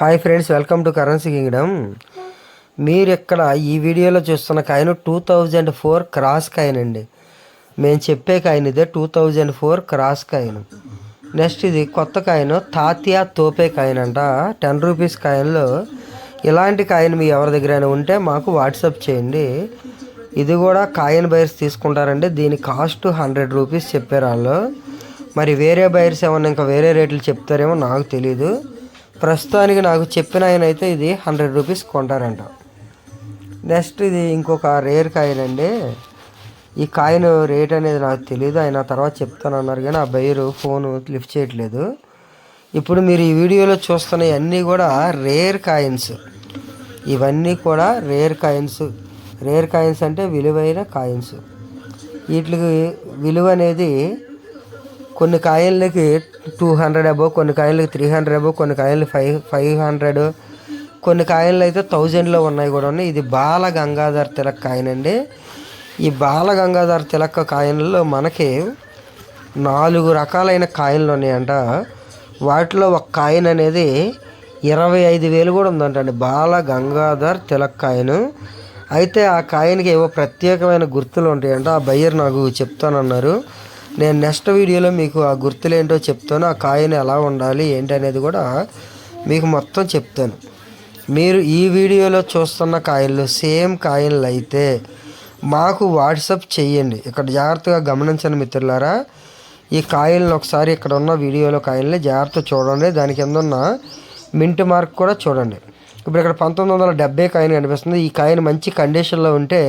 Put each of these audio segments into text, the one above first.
Hi friends welcome to currency kingdom. మీరు ఇక్కడ ఈ వీడియోలో చూస్తున్న coin two thousand four cross coin అండి. మేము చెప్పే కాయిన్ ఇదే two thousand four cross coin. Next ఇది కొత్త కాయిన్ తాతియా తోపే కాయిన్ అంట. టెన్ రూపీస్ కాయిన్లో ఇలాంటి కాయిన్ మీ ఎవరి దగ్గరైనా ఉంటే మాకు వాట్సాప్ చేయండి. ఇది కూడా కాయిన్ బైర్స్ తీసుకుంటారండి. దీని కాస్ట్ హండ్రెడ్ రూపీస్ చెప్పారు వాళ్ళు. మరి వేరే బైర్స్ ఏమన్నా ఇంకా వేరే రేట్లు చెప్తారేమో నాకు తెలీదు. ప్రస్తుతానికి నాకు చెప్పిన ఆయన అయితే ఇది హండ్రెడ్ రూపీస్ కొంటారంట. నెక్స్ట్ ఇది ఇంకొక రేర్ కాయిన్ అండి. ఈ కాయిన్ రేట్ అనేది నాకు తెలియదు ఆయన తర్వాత చెప్తాను అన్నారు కానీ ఆ బయ్యరు ఫోను లిఫ్ట్ చేయట్లేదు. ఇప్పుడు మీరు ఈ వీడియోలో చూస్తున్న అన్నీ కూడా రేర్ కాయిన్స్. ఇవన్నీ కూడా రేర్ కాయిన్స్. రేర్ కాయిన్స్ అంటే విలువైన కాయిన్స్. వీటికి విలువ అనేది కొన్ని కాయిన్లకి టూ హండ్రెడ్ అబో కొన్ని కాయిన్లకి త్రీ హండ్రెడ్ అబో కొన్ని కాయిన్లు ఫైవ్ ఫైవ్ హండ్రెడ్. కొన్ని కాయిన్లు అయితే థౌజండ్లో ఉన్నాయి కూడా ఉన్నాయి ఇది బాల గంగాధర్ తిలక్ కాయిన్ అండి ఈ బాల గంగాధర్ తిలక్ కాయిన్లో మనకి నాలుగు రకాలైన కాయిన్లు ఉన్నాయంట. వాటిలో ఒక కాయిన్ అనేది ఇరవై ఐదు వేలు కూడా ఉందంటండి. బాల గంగాధర్ తిలక్ కాయిన్. అయితే ఆ కాయిన్కి ఏవో ప్రత్యేకమైన గుర్తులు ఉంటాయంట. ఆ బయ్యర్ నాకు చెప్తానన్నారు. నేను నెక్స్ట్ వీడియోలో మీకు ఆ గుర్తులు ఏంటో చెప్తాను ఆ కాయిన్ ఎలా ఉండాలి ఏంటి అనేది కూడా మీకు మొత్తం చెప్తాను. మీరు ఈ వీడియోలో చూస్తున్న కాయిన్లు సేమ్ కాయిన్లు అయితే మాకు వాట్సప్ చేయండి. ఇక్కడ జాగ్రత్తగా గమనించండి మిత్రులారా ఈ కాయిన్లు ఒకసారి ఇక్కడ ఉన్న వీడియోలో కాయిన్లు జాగ్రత్త చూడండి. దాని కింద ఉన్న మింట్ మార్క్ కూడా చూడండి. ఇప్పుడు ఇక్కడ పంతొమ్మిది వందల డెబ్బై కాయిన్ కనిపిస్తుంది. ఈ కాయిన్ మంచి కండిషన్లో ఉంటే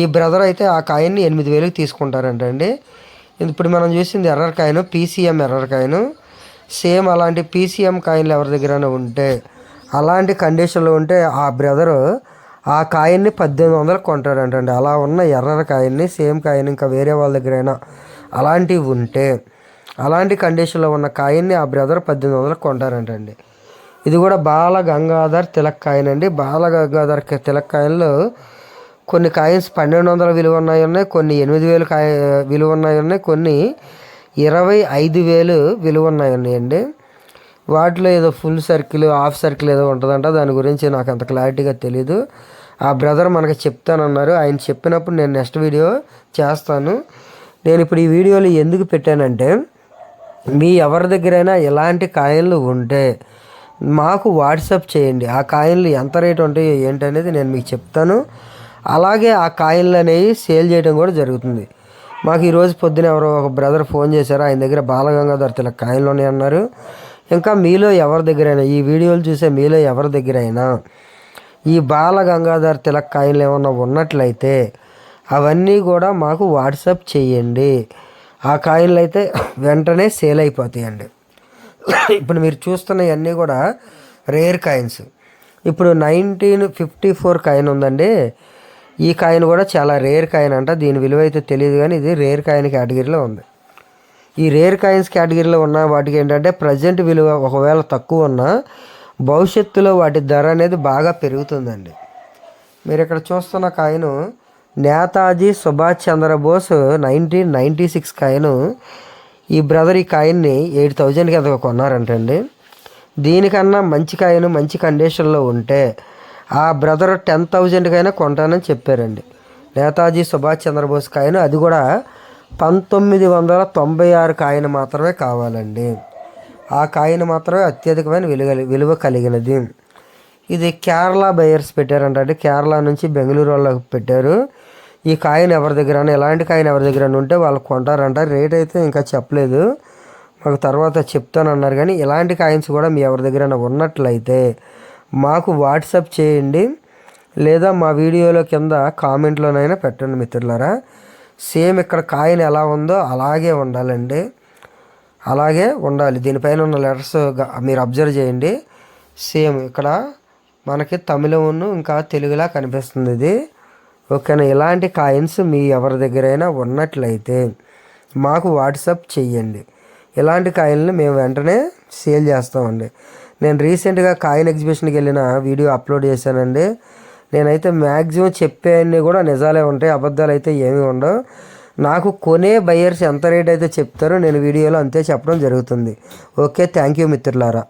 ఈ బ్రదర్ అయితే ఆ కాయిన్ని ఎనిమిది వేలకు తీసుకుంటారంటండి. ఇప్పుడు మనం చూసింది error coin PCM error coin same అలాంటి పీసీఎం కాయిన్లు ఎవరి దగ్గర ఉంటే అలాంటి కండిషన్లో ఉంటే ఆ బ్రదరు ఆ కాయిన్ని పద్దెనిమిది వందలకు కొంటాడంటండి. అలా ఉన్న ఎర్రర్ కాయిన్ని సేమ్ కాయిన్ ఇంకా వేరే వాళ్ళ దగ్గరైనా అలాంటివి ఉంటే అలాంటి కండిషన్లో ఉన్న కాయిన్ని ఆ బ్రదర్ పద్దెనిమిది వందలకు కొంటారంటండి. ఇది కూడా బాల గంగాధర్ తిలక్ కాయిన్ అండి. బాల గంగాధర్ తిలక్ కాయిన్లో కొన్ని కాయిన్స్ పన్నెండు వందల విలువ ఉన్నాయి ఉన్నాయి కొన్ని ఎనిమిది వేలు కాయ విలువ ఉన్నాయి ఉన్నాయి కొన్ని ఇరవై ఐదు వేలు విలువ ఉన్నాయి ఉన్నాయండి వాటిలో ఏదో ఫుల్ సర్కిల్ హాఫ్ సర్కిల్ ఏదో ఉంటుందంట దాని గురించి నాకు అంత క్లారిటీగా తెలీదు. ఆ బ్రదర్ మనకు చెప్తానన్నారు ఆయన చెప్పినప్పుడు నేను నెక్స్ట్ వీడియో చేస్తాను. నేను ఇప్పుడు ఈ వీడియోలు ఎందుకు పెట్టానంటే మీ ఎవరి దగ్గరైనా ఎలాంటి కాయిన్లు ఉంటే మాకు వాట్సాప్ చేయండి. ఆ కాయిన్లు ఎంత రేట్ ఉంటాయో ఏంటనేది నేను మీకు చెప్తాను. అలాగే ఆ కాయిన్లు అనేవి సేల్ చేయడం కూడా జరుగుతుంది. మాకు ఈరోజు పొద్దున ఎవరో ఒక బ్రదర్ ఫోన్ చేశారు ఆయన దగ్గర బాలగంగాధర్ తిలక్ కాయిన్లు ఉన్నాయి అన్నారు ఇంకా మీలో ఎవరి దగ్గరైనా ఈ వీడియోలు చూసే మీలో ఎవరి దగ్గరైనా ఈ బాలగంగాధర్ తిలక్ కాయిన్లు ఏమన్నా ఉన్నట్లయితే అవన్నీ కూడా మాకు వాట్సాప్ చేయండి. ఆ కాయిన్లు అయితే వెంటనే సేల్ అయిపోతాయండి. ఇప్పుడు మీరు చూస్తున్నవన్నీ కూడా రేర్ కాయిన్స్. ఇప్పుడు నైన్టీన్ ఫిఫ్టీ ఫోర్ కాయిన్ ఉందండి. ఈ కాయిన్ కూడా చాలా రేర్ కాయిన్ అంట దీని విలువ అయితే తెలియదు కానీ ఇది రేర్ కాయిన్ కేటగిరీలో ఉంది. ఈ రేర్ కాయిన్స్ కేటగిరీలో ఉన్న వాటికి ఏంటంటే ప్రజెంట్ విలువ ఒకవేళ తక్కువ ఉన్నా భవిష్యత్తులో వాటి ధర అనేది బాగా పెరుగుతుందండి. మీరు ఇక్కడ చూస్తున్న కాయను Netaji Subhash Chandrabose nineteen ninety six కాయను ఈ బ్రదర్ ఈ కాయిన్ని ఎయిట్ థౌజండ్కి ఎంత కొన్నారంటండి. దీనికన్నా మంచి కాయను మంచి కండిషన్లో ఉంటే ఆ బ్రదర్ టెన్ థౌజండ్కైనా కొంటానని చెప్పారండి. నేతాజీ సుభాష్ చంద్రబోస్ కాయిన్ అది కూడా పంతొమ్మిది వందల తొంభై ఆరు కాయిన్ మాత్రమే కావాలండి. ఆ కాయిన్ మాత్రమే అత్యధికమైన విలువ విలువ కలిగినది. ఇది కేరళ బయర్స్ పెట్టారంటే కేరళ నుంచి బెంగళూరు వాళ్ళకి పెట్టారు. ఈ కాయిన్ ఎవరి దగ్గర ఎలాంటి కాయిన్ ఎవరి దగ్గర ఉంటే వాళ్ళు కొంటారంట. రేట్ అయితే ఇంకా చెప్పలేదు. మాకు తర్వాత చెప్తానన్నారు కానీ ఇలాంటి కాయిన్స్ కూడా మీ ఎవరి దగ్గర ఉన్నట్లయితే మాకు వాట్సాప్ చేయండి లేదా మా వీడియోలో కింద కామెంట్లోనైనా పెట్టండి మిత్రులారా. సేమ్ ఇక్కడ కాయిన్ ఎలా ఉందో అలాగే ఉండాలండి. అలాగే ఉండాలి. దీనిపైన ఉన్న లెటర్స్ మీరు అబ్జర్వ్ చేయండి. సేమ్ ఇక్కడ మనకి తమిళమును ఇంకా తెలుగులా కనిపిస్తుంది ఇది. ఓకేనా? ఇలాంటి కాయిన్స్ మీ ఎవరి దగ్గరైనా ఉన్నట్లయితే మాకు వాట్సాప్ చెయ్యండి ఇలాంటి కాయిన్లు మేము వెంటనే సేల్ చేస్తామండి. నేను రీసెంట్గా కాయిన్ ఎగ్జిబిషన్కి వెళ్ళిన వీడియో అప్లోడ్ చేశానండి. నేనైతే మ్యాక్సిమం చెప్పేవన్నీ కూడా నిజాలే ఉంటాయి అబద్ధాలు అయితే ఏమీ ఉండవు. నాకు కొనే బయర్స్ ఎంత రేట్ అయితే చెప్తారో నేను వీడియోలో అంతే చెప్పడం జరుగుతుంది. ఓకే థ్యాంక్ యూ మిత్రులారా.